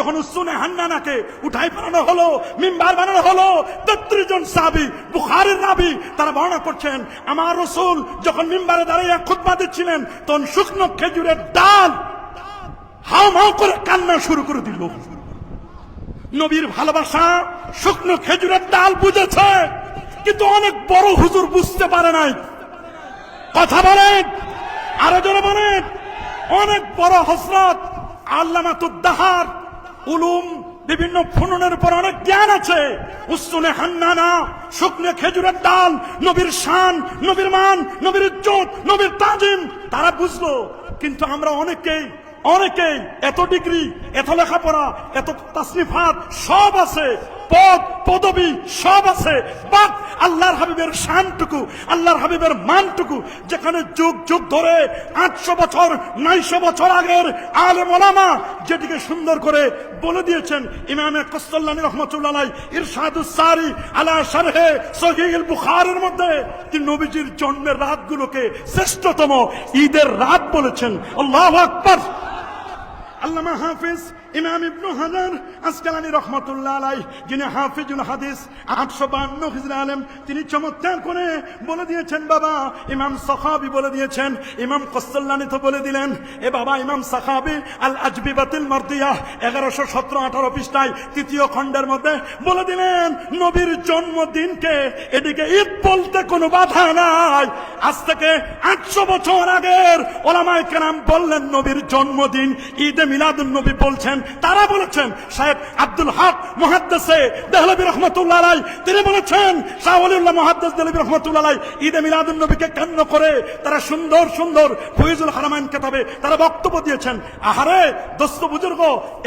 যখন উসুনে হান্নানাকে উঠাই বানানো হলো, মিম্বার বানানো হলো, তেত্রিশ জন সাহাবি, বুখারের নাবি তারা বর্ণনা করছেন, আমার রসুল যখন মিম্বারে দাঁড়িয়ে খুতবা দিচ্ছিলেন, তখন শুকনো খেজুরের ডাল হাও মাও করে কান্না শুরু করে দিল। নবীর ভালোবাসা শুকনো খেজুরের ডাল বুঝেছে, কিন্তু অনেক বড় হুজুর বুঝতে পারে নাই। কথা বলেন, আরও জনে বলেন, অনেক বড় হসরত আল্লামাতুদ্দাহার উলুম, বিভিন্ন ফুননের উপর অনেক জ্ঞান আছে। উসুনে হান্নানা, শুকনে খেজুরের ডাল, নবীর শান, নবীর মান, নবীর ইজ্জত, নবীর তাজিম, তারা বুঝলো। কিন্তু আমরা অনেকেই অনেকেই, এত ডিগ্রি, এত লেখাপড়া, এত তাসনিফাত সব আছে। পদ, পদবি সব আছে। বাট আল্লাহর হাবিবের শানটুকু, আল্লাহর হাবিবের মানটুকু, যেখানে যুগ যুগ ধরে আটশো বছর, নয়শো বছর আগের আলে মোলামা যেটিকে সুন্দর করে বলে দিয়েছেন ইমামে কস্তল্লানি রহমতুল্লাহ ইরশাদুস সারি আলা শারহে সহিল বুখারের মধ্যে। তিনি নবীজির জন্মের রাতগুলোকে শ্রেষ্ঠতম ঈদের রাত বলেছেন। আল্লাহ আকবার। আল্লামা হাফিজ ইমাম ইবনু হাজার আসকালানি রহমতুল্লাহ আলাই যিনি হাফিজুল হাদিস, আটশো বান্ন হিজর আলেম, তিনি চমৎকার করে বলে দিয়েছেন, বাবা, ইমাম সখাবি বলে দিয়েছেন, ইমাম কস্তল্লানি তো বলে দিলেন, এ বাবা, ইমাম সাখাবি আল আজবি বাতিল মর্দিয়া, এগারোশো সতেরো আঠারো পৃষ্ঠায় তৃতীয় খণ্ডের মধ্যে বলে দিলেন, নবীর জন্মদিনকে এদিকে ঈদ বলতে কোনো বাধা নাই। আজ থেকে আটশো বছর আগের ওলামায় কেরাম বললেন, নবীর জন্মদিন, ঈদে মিলাদুন নবী বলছেন তারা বলেছেন, সাহেব আব্দুল হক মহাদ্দেসে দেহলবী রহমতুল্লাহ তিনি বলেছেন, শাহ অলিউল্লাহ মহাদ্দেস দেহলবী রহমতুল্লাহ আলাই, ঈদে মিলাদুন নবীকে কেন্দ্র করে তারা সুন্দর সুন্দর ফৈজুল হারামাইন কেতাবে তারা বক্তব্য দিয়েছেন। আহারে, দোস্ত বুজুর্গ,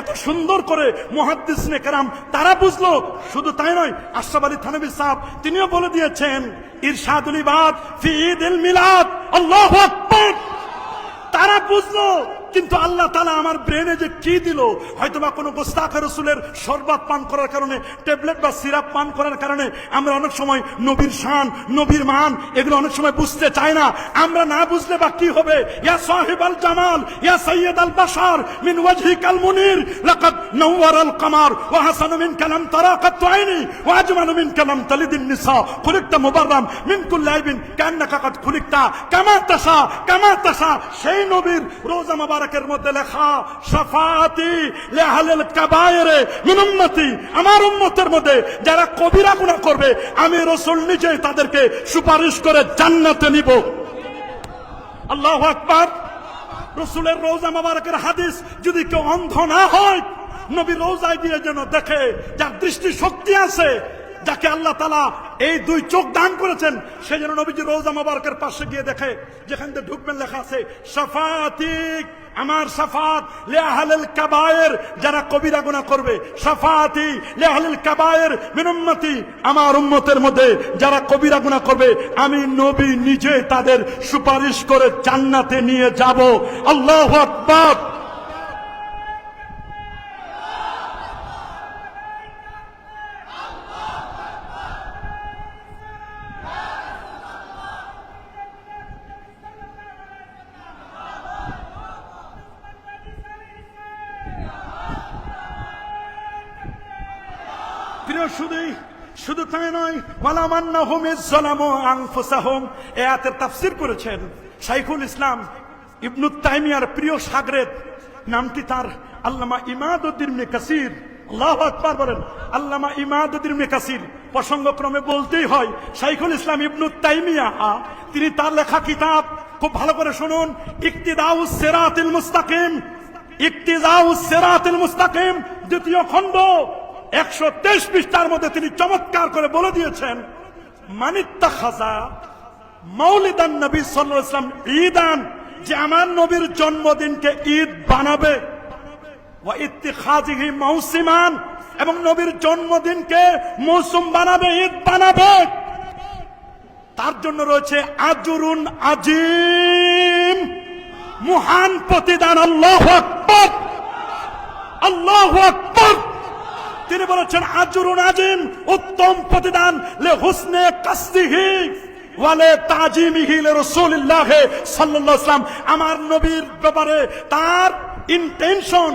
এত সুন্দর করে মহাদ্দিস কেরাম, তারা বুঝলো, শুধু তাই নয়, আশরাফ আলী থানবী সাহেব, তিনিও বলে দিয়েছেন, ইরশাদুল ইবাদ ফি ঈদুল মিলাদ, আল্লাহু আকবার। তারা বুঝলো কিন্তু আল্লাহ তালা আমার ব্রেনে যে কি দিল হয়তো বা কোনো গোস্তাখ রসুলের শরবত পান করার কারণে, ট্যাবলেট বা সিরাপ পান করার কারণে আমরা অনেক সময় নবীর শান, নবীর মান, এগুলো অনেক সময় বুঝতে চাই না। আমরা না বুঝলে বা কি হবে? ইয়া সাহেব আল জামাল, ইয়া সৈয়দ আল বাসার মিন ওয়াজহি কাল মুনির, লাকাদ নওয়ার আল কামার, ওয়া হাসান মিন কালাম তারাকাত আইনি, ওয়া আজমাল মিন কালাম তালিদিন নিসা, খুলিকতা মুবাররাম, মিন কুল্লি আইবিন, কান্নাকা কাদ খুলিকতা, কামা তাশা কামা তাশা। সেই নবীর রোজা মুবারকের মধ্যে লেখা শাফাতি লিআহলিল কাবায়েরে মিন উম্মতি। আমার উম্মতের মধ্যে যারা কবিরা গুনাহ করবে, আমি রাসূল নিজেই তাদেরকে সুপারিশ করে জান্নাতে নিব। আল্লাহু আকবার। রসুলের রোজা মোবারকের হাদিস যদি কেউ অন্ধ না হয়, নবী রোজায় দিয়ে যেন দেখে, যার দৃষ্টি শক্তি আছে যাকে আল্লাহ তালা এই দুই চোখ দান করেছেন, সে যেন নবীজি রোজা মোবারকের পাশে গিয়ে দেখে, যেখান থেকে ঢুকবেন লেখা আছে, সাফাতিক, আমার সাফাত লেহালিল কাবায়ের, যারা কবিরা গুনাহ করবে, সাফাতি লেহালিল কাবায়ের মিনুম্মতি আমার উম্মতের মধ্যে যারা কবিরা গুনাহ করবে, আমি নবী নিজে তাদের সুপারিশ করে জান্নাতে নিয়ে যাব। আল্লাহ আকবার! প্রিয় শুধু তাই নয় ইজ্জালামু আনফুসাহুম। এ তাফসীর করেছেন ইসলাম ইবনু তাইমিয়ার প্রিয় নামটি তার আল্লামা ইমাদউদ্দিন ইবনে কাসির। আল্লাহু আকবার বলেন, আল্লামা ইমাদউদ্দিন ইবনে কাসির। প্রসঙ্গক্রমে বলতেই হয়, শাইখুল ইসলাম ইবনু তাইমিয়া, তিনি তার লেখা কিতাব খুব ভালো করে শুনুন ইকতিদাউস সিরাতিল মুস্তাকিম ইকতিদাউস সিরাতিল মুস্তাকিম, দ্বিতীয় খণ্ড। একশো তেইশ পৃষ্ঠার মধ্যে তিনি চমৎকার করে বলে দিয়েছেন, মানিত্তা খাজা মৌলিদান নবী সাল্লাল্লাহু আলাইহি ওয়াসাল্লাম ঈদান, যে আমার নবীর জন্মদিনকে ঈদ বানাবে। মৌসিমান এবং নবীর জন্মদিনকে মৌসুম বানাবে, ঈদ বানাবে। তার জন্য রয়েছে আজরুন আজিম, মহান প্রতিদান, আল্লাহ আকবার। আল্লাহ আকবার। তিনি বলেছেন, আজরুন আজিম, উত্তম প্রতিদান, লে হুসনে কাস্তিহি ওয়ালে তাজিমিহি লে রাসূলিল্লাহ সাল্লাল্লাহু আলাইহি আমার নবীর ব্যাপারে তার ইন্টেনশন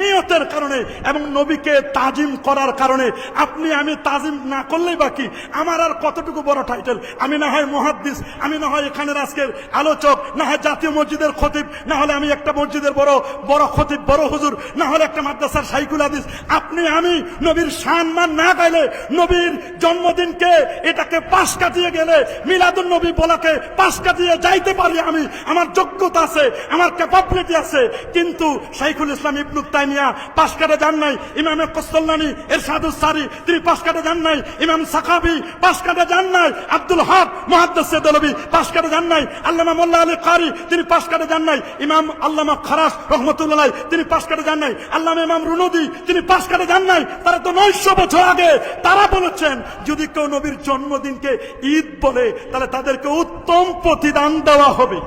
নিয়তের কারণে এবং নবীকে তাজিম করার কারণে। আপনি, আমি তাজিম না করলেই বাকি আমার আর কতটুকু বড় টাইটেল আমি না হয় মহাদ্দিস, আমি না হয় এখানের আজকের আলোচক, না হয় জাতীয় মসজিদের খতিব, না হলে আমি একটা মসজিদের বড় বড় খতিব, বড় হুজুর, না হলে একটা মাদ্রাসার সাইকুল হাদিস। আপনি, আমি নবীর সম্মান না গাইলে, নবীর জন্মদিনকে এটাকে পাশ কাটিয়ে গেলে, মিলাদুন নবী বলাকে পাশ কাটিয়ে যাইতে পারি আমি। আমার যোগ্যতা আছে, আমার ক্যাপাবিলিটি আছে। কিন্তু শাইখুল ইসলাম ইবনু তাইমিয়া পাশ কাটে যান নাই। ইমামে কস্তল্লানি এরশাদুস সারি তিনি পাশ কাটে যান নাই। ইমাম সাকাবি পাশ কাটে যান নাই। আব্দুল হক মুহাদ্দিস দলবি পাশ কাটে যান নাই। আল্লামা মোল্লা আলী কারি, তিনি পাশ কাটে যান নাই। ইমাম আল্লামা খারাস রহমতুল্লাহ তিনি পাশ কাটে যান নাই। আল্লামা ইমাম রুনুদি, তিনি পাশ কাটে যান নাই। তারা তো নয়শো বছর আগে তারা বলেছেন, যদি কেউ নবীর জন্মদিনকে ঈদ বলে, তাহলে তাদেরকে উত্তম প্রতিদান দেওয়া হবে।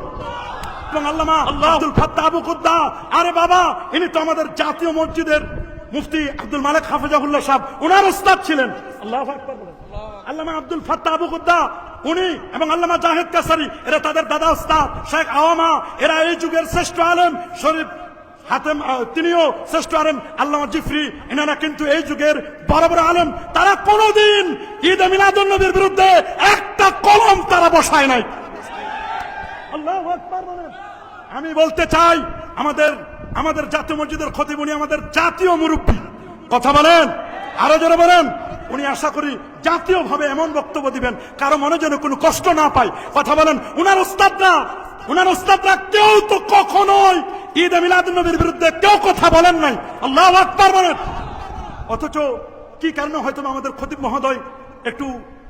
এবং আল্লামা আব্দুল ফাত্তা আবু কুদ্দা। আরে বাবা, ইনি তো আমাদের জাতীয় মসজিদের মুফতি আব্দুল মালিক হাফিজাহুল্লাহ সাহেব। ওনার উস্তাদ ছিলেন। আল্লাহ। আল্লামা আব্দুল ফাত্তা আবু কুদ্দা, উনি এবং আল্লামা জাহেদ কাসারি, এরা তাদের দাদা উস্তাদ, শেখ আওয়ামা, এরা এই যুগের শ্রেষ্ঠ আলেম, শরীফ হাতেম তিনিও শ্রেষ্ঠ আলেম, আল্লামা জিফরি, এনারা কিন্তু এই যুগের বড় বড় আলেম। তারা কোনোদিন ঈদ মিলাদুল নবীর বিরুদ্ধে একটা কলম তারা বসায় নাই। আল্লাহু। আমি বলতে চাই, আমাদের আমাদের জাতীয় মসজিদের খতিব উনি আমাদের জাতীয় মুরব্বী। কথা বলেন? আরও জোরে বলেন? উনি আশা করি জাতীয় ভাবে এমন বক্তব্য দিবেন, কারও মনে যেন কোনো কষ্ট না পায়। কথা বলেন, উনার ওস্তাদরা উনার ওস্তাদরা কেউ তো কখনোই ঈদ মিলাদ নবীর বিরুদ্ধে কেউ কথা বলেন নাই। আল্লাহ আকবার বলেন। অথচ কি কারণে হয়তো আমাদের খতিব মহোদয় একটু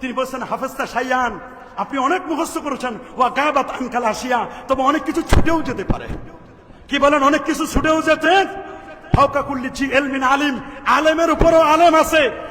তিনি বলছেন হাফেজতা সাইয়ান, আপনি অনেক মুখস্থ করেছেন। ওয়া গায়াবাত আনকাল আসিয়া, তবে অনেক কিছু ছুটেও যেতে পারে। কি বলেন, অনেক কিছু ছুটেও যেতে? ফাওকা কুল্লি জি এলমিন আলিম, আলেমের উপরও আলেম আছে।